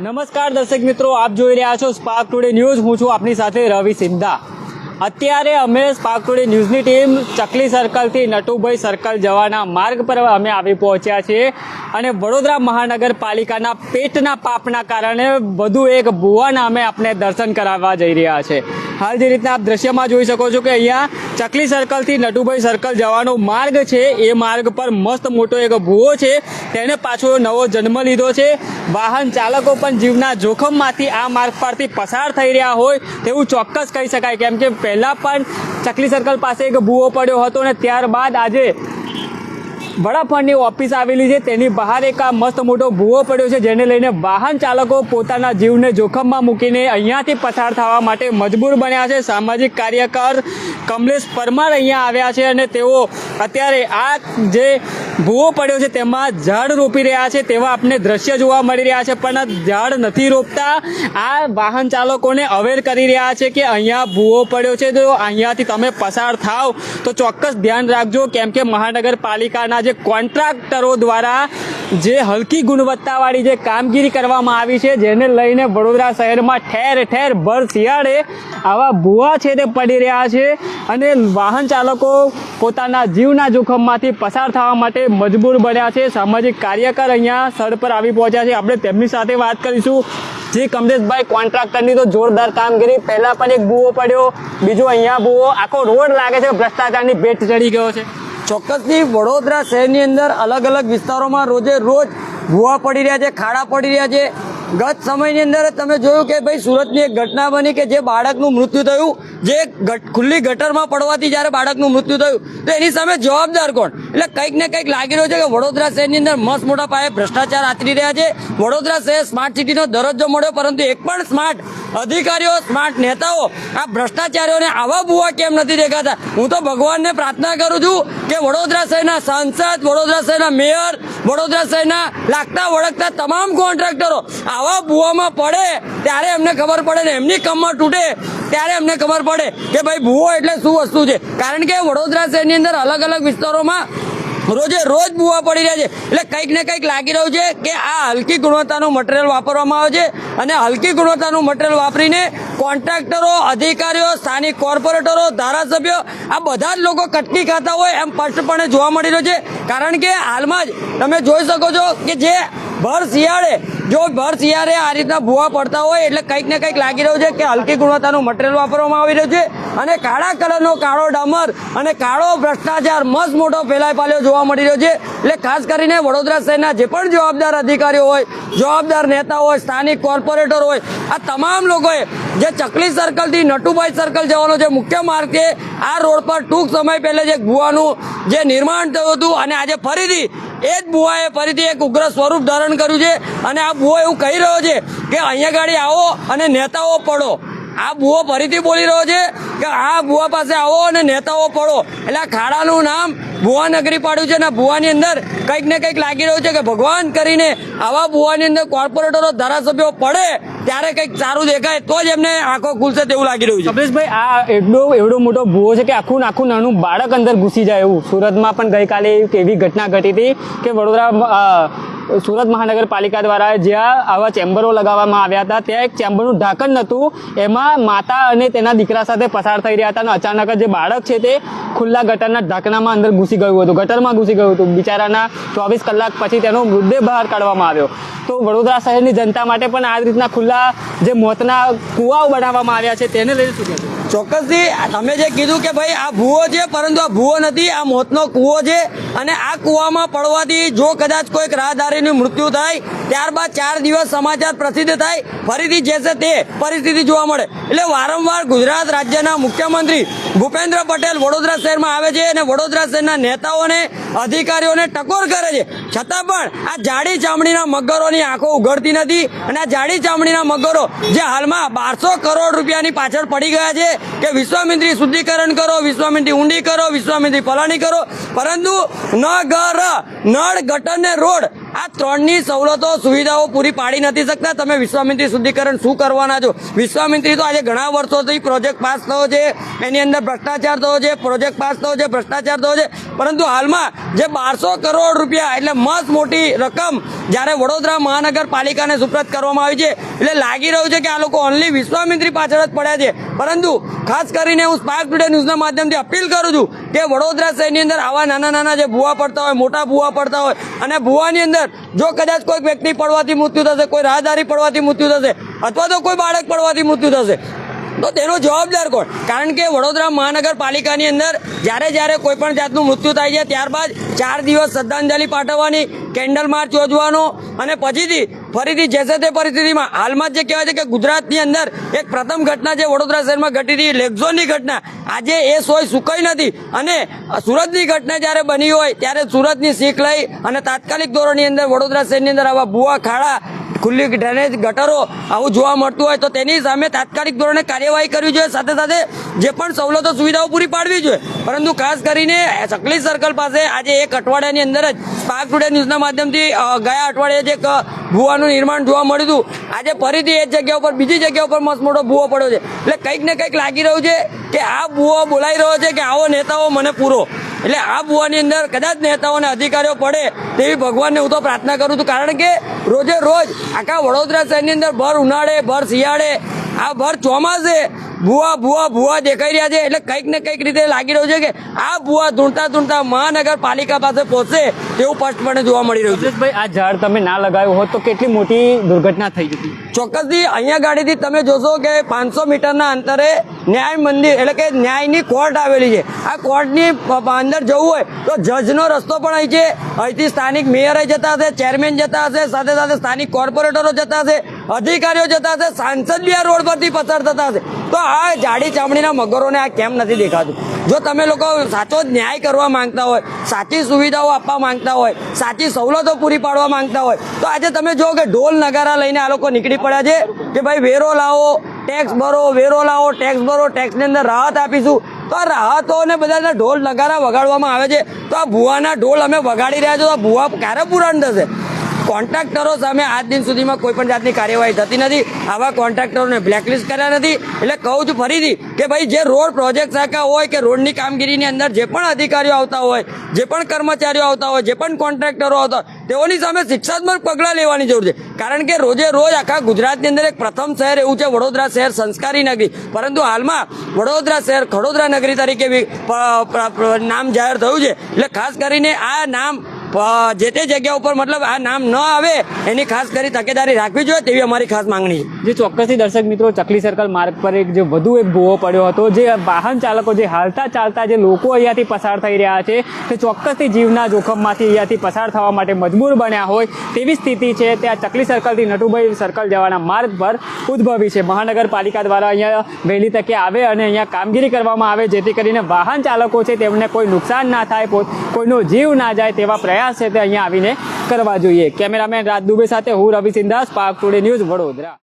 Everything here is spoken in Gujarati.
નમસ્કાર દર્શક મિત્રો, આપ જોઈ રહ્યા છો સ્પાર્ક ટુડે ન્યૂઝ હું છું આપની સાથે રવિ સિંધા. અત્યારે અમે પાકુડી ન્યૂઝની ટીમ ચકલી સર્કલથી નટુભાઈ સર્કલ જવાના માર્ગ પર અમે આવી પહોંચ્યા છીએ અને વડોદરા મહાનગરપાલિકાના પેટના પાપના કારણે વધુ એક ભુવાના અમે આપણે દર્શન કરાવવા જઈ રહ્યા છે. હાલ જે રીતના આપ દ્રશ્યમાં જોઈ શકો છો કે અહીંયા ચકલી સર્કલથી નટુભાઈ સર્કલ જવાનો માર્ગ છે. એ માર્ગ પર મસ્ત મોટો એક ભૂવો છે. તેને પાછો નવો જન્મ લીધો છે. વાહન ચાલકો પણ જીવના જોખમમાંથી આ માર્ગ પરથી પસાર થઈ રહ્યા હોય તેવું ચોક્કસ કહી શકાય. કેમ કે પહેલાં પણ ચકલી સર્કલ પાસે એક ભૂવો પડ્યો હતો અને ત્યારબાદ આજે વડાફંડની ઓફિસ આવેલી છે. તેની બહાર એક આ મસ્ત મોટો ભૂવો પડ્યો છે, જેને લઈને વાહન ચાલકો પોતાના જીવને જોખમમાં મૂકીને અહીંયાથી પસાર થવા માટે મજબૂર બન્યા છે. સામાજિક કાર્યકર કમલેશ પરમાર અહીંયા આવ્યા છે અને તેઓ અત્યારે આ જે ભૂવો પડ્યો છે, તેમાં ઝાડ રોપી રહ્યા છે. તેવા આપને દ્રશ્ય જોવા મળી રહ્યા છે, પણ ઝાડ નથી રોપતા. આ વાહન ચાલકોને અવેર કરી રહ્યા છે કે અહીંયા ભૂવો પડ્યો છે. તો અહીંયાથી તમે પસાર થાવ. તો ચોક્કસ ધ્યાન રાખજો, કેમ કે મહાનગરપાલિકાના જે કોન્ટ્રાક્ટરો દ્વારા જે હલકી ગુણવત્તાવાળી જે કામગીરી કરવામાં આવી છે, જેને લઈને વડોદરા શહેરમાં ઠેર ઠેર ભર શિયાળે આવા ભૂવા છે તે પડી રહ્યા છે અને વાહન ચાલકો પોતાના જીવના જોખમમાંથી પસાર થવા માટે મજબૂર બન્યા છે. સામાજિક કાર્યકર અહીંયા સ્થળ પર આવી પહોંચ્યા છે. આપણે તેમની સાથે વાત કરીશું. જી, કમલેશભાઈ, કોન્ટ્રાક્ટરની તો જોરદાર કામગીરી. પહેલાં પણ એક ભૂવો પડ્યો, બીજો અહીંયા ભૂવો. આખો રોડ લાગે છે, ભ્રષ્ટાચારની ભેટ ચડી ગયો છે. ચોક્કસથી વડોદરા શહેરની અંદર અલગ અલગ વિસ્તારોમાં રોજે રોજ ભૂવા પડી રહ્યા છે, ખાડા પડી રહ્યા છે. ગત સમયની અંદર તમે જોયું કે ભાઈ સુરતની એક ઘટના બની કે જે બાળકનું મૃત્યુ થયું, જે ખુલ્લી ગટરમાં પડવાથી જ્યારે બાળકનું મૃત્યુ થયું, તો એની સામે જવાબદાર કોણ? એટલે કંઈક ને કંઈક લાગી રહ્યું છે કે વડોદરા શહેરની અંદર મસ્ત મોટા પાયે ભ્રષ્ટાચાર આચરી રહ્યા છે. વડોદરા શહેર સ્માર્ટ સિટીનો દરજ્જો મળ્યો, પરંતુ એક પણ સ્માર્ટ અધિકારીઓ, સ્માર્ટ નેતાઓ, આ ભ્રષ્ટાચારીઓને આવા ભૂવા કેમ નથી દેખાતા? હું તો ભગવાનને પ્રાર્થના કરું છું કે વડોદરા શહેરના સાંસદ, વડોદરા શહેરના મેયર, વડોદરા શહેરના લાગતા વળગતા તમામ કોન્ટ્રાક્ટરો આવા ભૂવામાં પડે ત્યારે એમને ખબર પડે ને એમની કમર તૂટે ત્યારે એમને ખબર પડે કે ભાઈ ભૂવો એટલે શું વસ્તુ છે? કારણ કે વડોદરા શહેરની અંદર અલગ અલગ વિસ્તારોમાં રોજે રોજ ભૂવા પડી રહ્યા છે. એટલે કંઈક ને કંઈક લાગી રહ્યું છે કે આ હલકી ગુણવત્તાનું મટીરિયલ વાપરવામાં આવે છે અને હલકી ગુણવત્તાનું મટીરિયલ વાપરીને કોન્ટ્રાક્ટરો, અધિકારીઓ, સ્થાનિક કોર્પોરેટરો, ધારાસભ્યો, આ બધા જ લોકો કટકી ખાતા હોય એમ સ્પષ્ટપણે જોવા મળી રહ્યું છે. કારણ કે હાલમાં જ તમે જોઈ શકો છો કે જે ભર શિયાળે. જો ભર શિયાળે આ રીતના ભૂવા પડતા હોય એટલે કંઈક ને કંઈક લાગી રહ્યું છે કે હલકી ગુણવત્તાનું મટીરિયલ વાપરવામાં આવી રહ્યું છે. અને કાળા કલરનો કાળો ડમર અને કાળો ભ્રષ્ટાચાર મસ્ત મોટો ફેલાય પાલ્યો જોવા મળી રહ્યો છે. એટલે ખાસ કરીને વડોદરા શહેરના જે પણ જવાબદાર અધિકારીઓ હોય, જવાબદાર નેતા હોય, સ્થાનિક કોર્પોરેટર હોય, આ તમામ લોકોએ જે ચકલી સર્કલથી નટુભાઈ સર્કલ જવાનો જે મુખ્ય માર્ગ છે, આ રોડ પર ટૂંક સમય પહેલે જે ભૂવાનું જે નિર્માણ થયું હતું અને આજે ફરીથી એ જ બુવાએ ફરીથી એક ઉગ્ર સ્વરૂપ ધારણ કર્યું છે અને આ ભુવો એવું કહી રહ્યો છે કે અહીંયા ગાડી આવો અને નેતાઓ પડો. આ ભુવો ફરીથી બોલી રહ્યો છે કે આ બુવા પાસે આવો અને નેતાઓ પડો. એટલે આ ખાડાનું નામ ભુવા નગરી પાડ્યું છે અને ભુવાની અંદર કંઈક ને કંઈક લાગી રહ્યું છે કે ભગવાન કરીને આવા ભુવાની અંદર કોર્પોરેટરો ધારાસભ્યો પડે ત્યારે કંઈક સારું દેખાય, તો જ એમને આંખો ખુલશે તેવું લાગી રહ્યું છે. કમલેશભાઈ આ એટલો, એવડો મોટો ભૂવો છે કે આખું આખું નાનું બાળક અંદર ઘૂસી જાય એવું. સુરતમાં પણ ગઈકાલે એવી ઘટના ઘટી હતી કે વડોદરા સુરત મહાનગરપાલિકા દ્વારા જ્યાં આવા ચેમ્બરો લગાવવામાં આવ્યા હતા, ત્યાં એક ચેમ્બરનું ઢાંકણ નહોતું. એમાં માતા અને તેના દીકરા સાથે પસાર થઈ રહ્યા હતા અને અચાનક જે બાળક છે તે ખુલ્લા ગટરના ઢાંકણામાં અંદર ઘૂસી ગયું હતું, ગટરમાં ઘૂસી ગયું હતું. બિચારાના ચોવીસ કલાક પછી તેનો મૃતદેહ બહાર કાઢવામાં આવ્યો. તો વડોદરા શહેરની જનતા માટે પણ આ રીતના ખુલ્લા જે મોતના કુવાઓ બનાવવામાં આવ્યા છે, તેને લઈને શું કહેશો? ચોક્કસથી, તમે જે કીધું કે ભાઈ આ ભૂવો છે, પરંતુ આ ભૂવો નથી, આ મોતનો કૂવો છે અને આ કૂવામાં પડવાથી જો કદાચ કોઈક રાહદારીનું મૃત્યુ થાય ત્યારબાદ ચાર દિવસ સમાચાર પ્રસિદ્ધ થાય. ફરીથી જે છે તે પરિસ્થિતિ જોવા મળે. એટલે વારંવાર ગુજરાત રાજ્યના મુખ્યમંત્રી ભૂપેન્દ્ર પટેલ વડોદરા શહેરમાં આવે છે અને વડોદરા શહેરના નેતાઓને, અધિકારીઓને ટકોર કરે છે. છતાં પણ આ જાડી ચામડીના મગરોની આંખો ઉઘડતી નથી અને આ જાડી ચામડીના મગરો જે હાલમાં બારસો કરોડ રૂપિયાની પાછળ પડી ગયા છે કે વિશ્વામિત્રી શુદ્ધિકરણ કરો, વિશ્વામિત્રી ઊંડી કરો, વિશ્વામિત્રી ફલાણી કરો. પરંતુ ન ઘર નળ ગટર ને રોડ આ ત્રણની સવલતો, સુવિધાઓ પૂરી પાડી નથી શકતા. તમે વિશ્વામિત્રી શુદ્ધિકરણ શું કરવાના છો? વિશ્વામિત્રી તો આજે ઘણા વર્ષોથી પ્રોજેક્ટ પાસ થયો છે. એની અંદર ભ્રષ્ટાચાર થયો છે પ્રોજેક્ટ પાસ થયો છે, ભ્રષ્ટાચાર થયો છે. પરંતુ હાલમાં જે બારસો કરોડ રૂપિયા એટલે મસ્ત મોટી રકમ જ્યારે વડોદરા મહાનગરપાલિકાને સુપ્રત કરવામાં આવી છે, એટલે લાગી રહ્યું છે કે આ લોકો ઓનલી વિશ્વામિત્રી પાછળ જ પડ્યા છે. પરંતુ ખાસ કરીને હું સ્પાર્ક ટુડે ન્યૂઝના માધ્યમથી અપીલ કરું છું કે વડોદરા શહેરની અંદર આવા નાના નાના જે ભૂવા પડતા હોય, મોટા ભૂવા પડતા હોય, અને ભૂવાની અંદર જો કદાચ કોઈ વ્યક્તિ પડવાથી મૃત્યુ થશે, કોઈ રાહદારી પડવાથી મૃત્યુ થશે, અથવા તો કોઈ બાળક પડવાથી મૃત્યુ થશે તો તેનો જવાબદાર કોણ? કારણ કે વડોદરા મહાનગરપાલિકાની અંદર જ્યારે જ્યારે કોઈ પણ જાતનું મૃત્યુ થાય છે, ત્યારબાદ ચાર દિવસ શ્રદ્ધાંજલિ પાઠવવાની, કેન્ડલ માર્ચ યોજવાનો અને પછીથી ફરીથી જેસે તે પરિસ્થિતિમાં હાલમાં જ કહેવાય છે કે ગુજરાતની અંદર એક પ્રથમ ઘટના જે વડોદરા શહેરમાં ઘટી હતી લેગઝોનની ઘટના. આજે એ સોય સુકાઈ નથી અને સુરતની ઘટના જ્યારે બની હોય, ત્યારે સુરતની શીખ લઈ અને તાત્કાલિક ધોરણની અંદર વડોદરા શહેરની અંદર આવા ભૂવા ખાડા ખુલ્લી ડ્રેનેજ ગટરો આવું જોવા મળતું હોય તો તેની સામે તાત્કાલિક ધોરણે કાર્યવાહી કરવી જોઈએ. સાથે સાથે જે પણ સવલતો સુવિધાઓ પૂરી પાડવી જોઈએ. પરંતુ ખાસ કરીને ચકલી સર્કલ પાસે આજે એક અઠવાડિયાની અંદર જ સ્પાર્ક ટુડે ન્યૂઝના માધ્યમથી ગયા અઠવાડિયે જે ભૂવાનું નિર્માણ જોવા મળ્યું હતું. આજે ફરીથી એ જગ્યા ઉપર, બીજી જગ્યા ઉપર મસ્ત મોટો ભૂવો પડ્યો છે. એટલે કંઈક ને કંઈક લાગી રહ્યું છે કે આ ભૂવો બોલાઈ રહ્યો છે કે આવો નેતાઓ મને પૂરો. એટલે આ ભૂવાની અંદર કદાચ નેતાઓને અધિકારીઓ પડે તેવી ભગવાનને હું તો પ્રાર્થના કરું છું. કારણ કે રોજે રોજ આખા વડોદરા શહેરની અંદર ભર ઉનાળે, ભર શિયાળે, આ ભર ચોમાસે ભૂવા ભૂવા ભૂવા દેખાઈ રહ્યા છે. એટલે કંઈક ને કંઈક રીતે લાગી રહ્યું છે કે આ ભૂવા ધૂણતા ધૂણતા મહાનગરપાલિકા પાસે પહોંચશે. તેવું સ્પષ્ટપણે જોવા મળી રહ્યું છે. ભાઈ આ ઝાડ તમે ના લગાવ્યું હોત તો કેટલી મોટી દુર્ઘટના થઈ જતી? ચોક્કસથી અહીંયા ગાડીથી તમે જોશો કે પાંચસો મીટરના અંતરે ન્યાય મંદિર એટલે કે ન્યાયની કોર્ટ આવેલી છે. આ કોર્ટની અંદર જવું હોય તો જજનો રસ્તો પણ અહીં છે. અહીંથી સ્થાનિક મેયર જતા હશે ચેરમેન જતા હશે સાથે સાથે સ્થાનિક કોર્પોરેટરો જતા હશે અધિકારીઓ જતા હશે સાંસદ બી આ રોડ પરથી પસાર થતા હશે. તો આ જાડી ચામડીના મગરોને આ કેમ નથી દેખાતું? જો તમે લોકો સાચો ન્યાય કરવા માંગતા હોય સાચી સુવિધાઓ આપવા માંગતા હોય, સાચી સવલતો પૂરી પાડવા માંગતા હોય, તો આજે તમે જો કે ઢોલ નગારા લઈને આ લોકો નીકળી પડ્યા છે કે ભાઈ વેરો લાવો ટેક્સ ભરો, વેરો લાવો ટેક્સ ભરો ટેક્સની અંદર રાહત આપીશું. તો આ રાહતોને બધાના ઢોલ નગારા વગાડવામાં આવે છે. તો આ ભુવાના ઢોલ અમે વગાડી રહ્યા છો, તો ભુવા ક્યારે પુરાણ થશે? કોન્ટ્રાક્ટરો સામે આજ દિન સુધીમાં કોઈ પણ જાતની કાર્યવાહી થતી નથી. આવા કોન્ટ્રાક્ટરોને બ્લેકલિસ્ટ કર્યા નથી. એટલે કહું છું ફરીથી કે ભાઈ, જે રોડ પ્રોજેક્ટ શાખા હોય કે રોડની કામગીરીની અંદર જે પણ અધિકારીઓ આવતા હોય, જે પણ કર્મચારીઓ આવતા હોય, જે પણ કોન્ટ્રાક્ટરો આવતા હોય, તેઓની સામે શિક્ષાત્મક પગલાં લેવાની જરૂર છે. કારણ કે રોજે રોજ આખા ગુજરાતની અંદર એક પ્રથમ શહેર એવું છે, વડોદરા શહેર સંસ્કારી નગરી. પરંતુ હાલમાં વડોદરા શહેર ખડોદરા નગરી તરીકે નામ જાહેર થયું છે. એટલે ખાસ કરીને આ નામ જે તે જગ્યા ઉપર મતલબ આ નામ ન આવે, એની ખાસ કરી તકેદારી રાખવી જોઈએ તેવી અમારી ખાસ માંગણી જે ચોક્કસથી દર્શક મિત્રો, ચકલી સર્કલ માર્ગ પર એક જે વધુ એક ભૂવો પડ્યો હતો, જે વાહન ચાલકો જે હાલતા ચાલતા જે લોકો અહીંયાથી પસાર થઈ રહ્યા છે, તે ચોક્કસથી જીવના જોખમમાંથી અહીંયાથી પસાર થવા માટે મજબૂર બન્યા હોય તેવી સ્થિતિ છે તે આ ચકલી સર્કલથી નટુભાઈ સર્કલ જવાના માર્ગ પર ઉદ્ભવી છે. મહાનગરપાલિકા દ્વારા અહીંયા વહેલી તકે આવે અને અહીંયા કામગીરી કરવામાં આવે, જેથી કરીને વાહન ચાલકો છે તેમને કોઈ નુકસાન ના થાય કોઈનો જીવ ના જાય તેવા પ્રયાસ છે તે અહીંયા આવીને કરવા જોઈએ. કેમેરામેન રાજ દુબે સાથે હું રવિ સિંદાસ પાક ટુડે ન્યૂઝ વડોદરા.